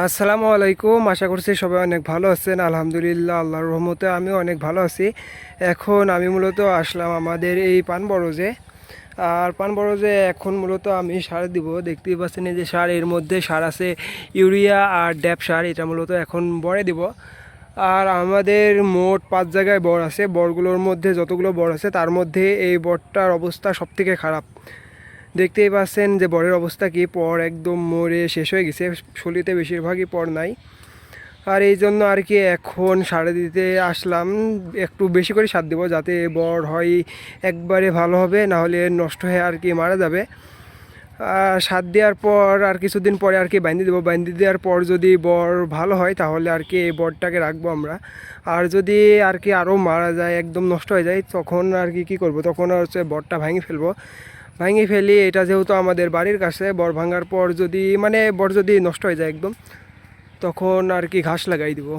আসসালামু আলাইকুম, আশা করছি সবাই অনেক ভালো আছেন। আলহামদুলিল্লাহ, আল্লাহর রহমতে আমিও অনেক ভালো আছি। এখন আমি মূলত আসলাম আমাদের এই পান বরজে। আর পান বরজে এখন মূলত আমি সার দিব। দেখতেই পাচ্ছেন যে সার, এর মধ্যে সার আছে ইউরিয়া আর ড্যাপ সার, এটা মূলত এখন বড়ে দিব। আর আমাদের মোট পাঁচ জায়গায় বর আছে। বরগুলোর মধ্যে যতগুলো বর আছে, তার মধ্যে এই বরটার অবস্থা সবথেকে খারাপ। দেখতেই পাচ্ছেন যে বরের অবস্থা কি? পর একদম মরে শেষ হয়ে গেছে। শলিতে বেশিরভাগই পর নাই। আর এই জন্য আর কি এখন সার দিতে আসলাম। একটু বেশি করে সার দেবো যাতে বর হয়, একবারে ভালো হবে, না হলে নষ্ট হয়ে আর কি মারা যাবে। সার দেওয়ার পর আর কিছুদিন পরে আর কি বাইন্দে দেবো। বাইন্দে দেওয়ার পর যদি বর ভালো হয়, তাহলে আর কি এই বরটাকে রাখব আমরা। আর যদি আর কি আরও মারা যায়, একদম নষ্ট হয়ে যায়, তখন আর কি কী করব? তখন হচ্ছে বরটা ভেঙে ফেলব। ভাঙি ফেলি, এটা যেহেতু আমাদের বাড়ির কাছে, বর ভাঙার পর যদি মানে বর যদি নষ্ট হয়ে যায় একদম, তখন আর কি ঘাস লাগাই দিব।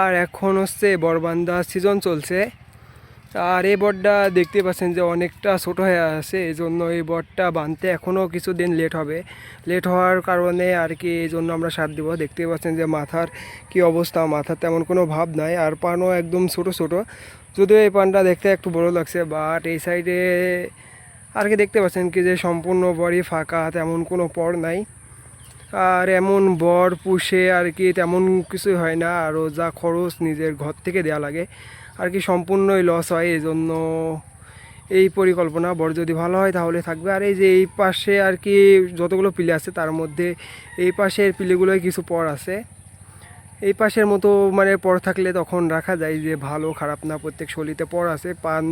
আর এখন হচ্ছে বরবান্দা সিজন চলছে। আর এই বটটা দেখতে পাচ্ছেন যে অনেকটা ছোট হয়ে আছে এই জন্য এই বটটা বাঁধতে এখনও কিছুদিন লেট হবে। লেট হওয়ার কারণে আর কি এই জন্য আমরা সার দিব। দেখতে পাচ্ছেন যে মাথার কি অবস্থা, মাথার তেমন কোনো ভাব নাই, আর পানও একদম ছোট ছোট। যদিও এই পানটা দেখতে একটু বড় লাগছে বাট এই সাইডে আর কি দেখতে পাচ্ছেন কি যে সম্পূর্ণ বড়ি ফাঁকা, তেমন কোনো পর নাই। আর এমন বর পুষে আর কি তেমন কিছুই হয় না, আরও যা খরচ নিজের ঘর থেকে দেওয়া লাগে। আর কি সম্পূর্ণই লস হয় এই জন্য এই পরিকল্পনা বড় যদি ভালো হয় তাহলে থাকবে। আর এই যে এই পাশে আর কি যতগুলো পিলে আছে তার মধ্যে এই পাশের পিলেগুলোই কিছু পর আছে। এই পাশের মতো মানে পর থাকলে তখন রাখা যায় যে ভালো খারাপ না, প্রত্যেক শলিতে পর আছে। পান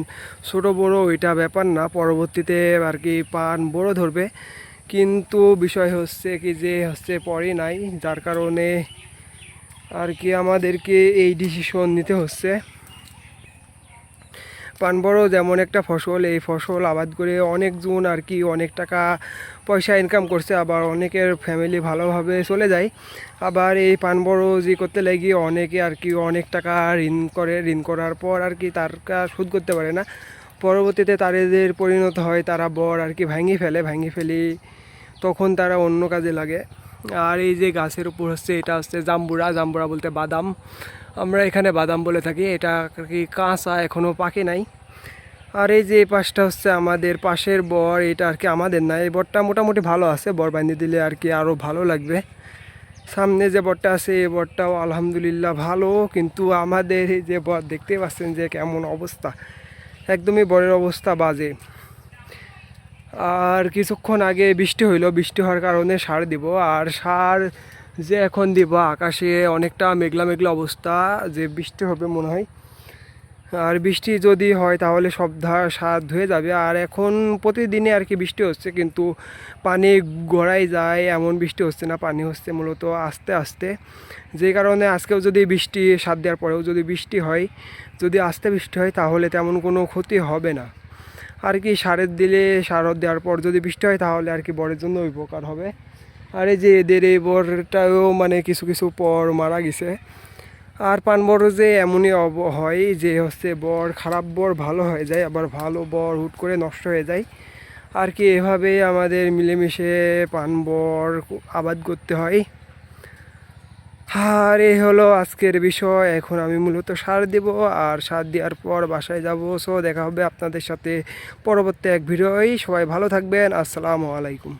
ছোট বড় ওইটা ব্যাপার না, পরবর্তীতে আর কি পান বড় ধরবে। কিন্তু বিষয় হচ্ছে কি যে হচ্ছে পরই নাই, যার কারণে আর কি আমাদেরকে এই ডিসিশন নিতে হচ্ছে। পান বড় যেমন একটা ফসল, এই ফসল আবাদ করে অনেকজন আর কি অনেক টাকা পয়সা ইনকাম করছে, আবার অনেকের ফ্যামিলি ভালোভাবে চলে যায়। আবার এই পান বড় জি করতে লেগে, অনেকে আর কি অনেক টাকা ঋণ করে, ঋণ করার পর আর কি তার শোধ করতে পারে না। পরবর্তীতে তাদের পরিণত হয়, তারা বর আর কি ভাঙিয়ে ফেলে, ভাঙিয়ে ফেলি তখন তারা অন্য কাজে লাগে। আর এই যে গাছের উপর হচ্ছে, এটা হচ্ছে জাম্বুরা। জাম্বুরা বলতে বাদাম। আমরা এখানে বাদাম বলে থাকি। এটা কি কাঁচা এখনও পাকে নাই। আর এই যে পাশটা হচ্ছে আমাদের পাশের বর, এটা আর কি আমাদের না, এই বরটা মোটামুটি ভালো আছে। বর বাঁধিয়ে দিলে আর কি আরও ভালো লাগবে। সামনে যে বরটা আছে, এই বরটাও আলহামদুলিল্লাহ ভালো। কিন্তু আমাদের এই যে বর দেখতে পাচ্ছেন যে কেমন অবস্থা। একদমই বরের অবস্থা বাজে। আর কিছুক্ষণ আগে বৃষ্টি হইল, বৃষ্টি হওয়ার কারণে সার দিব। আর সার যে এখন দিব, আকাশে অনেকটা মেঘলা মেঘলা অবস্থা, যে বৃষ্টি হবে মনে হয়। আর বৃষ্টি যদি হয়, তাহলে সব সার ধুয়ে যাবে। আর এখন প্রতিদিনে আর কি বৃষ্টি হচ্ছে, কিন্তু পানি গড়াই যায়, এমন বৃষ্টি হচ্ছে না। পানি হচ্ছে মূলত আস্তে আস্তে। যে কারণে আজকেও যদি বৃষ্টি, সার দেওয়ার পরেও যদি বৃষ্টি হয়, যদি আস্তে বৃষ্টি হয়, তাহলে তেমন কোনো ক্ষতি হবে না। আর কি সারের দিলে, সার দেওয়ার পর যদি বৃষ্টি হয় তাহলে আর কি বরের জন্য উপকার হবে। আর এই যে এদের এই বরটাও মানে কিছু কিছু পর মারা গেছে। আর পান বড় যে এমনই অব- হয় যে হচ্ছে বর খারাপ বর ভালো হয়ে যায়, আবার ভালো বর হুট করে নষ্ট হয়ে যায়। আর কি এভাবেই আমাদের মিলেমিশে পান বর আবাদ করতে হয়। আর এই হলো আজকের বিষয়। এখন আমি মূলত সার দেব আর সার দেওয়ার পর বাসায় যাব। সো দেখা হবে আপনাদের সাথে পরবর্তী এক ভিডিওই সবাই ভালো থাকবেন। আসসালামু আলাইকুম।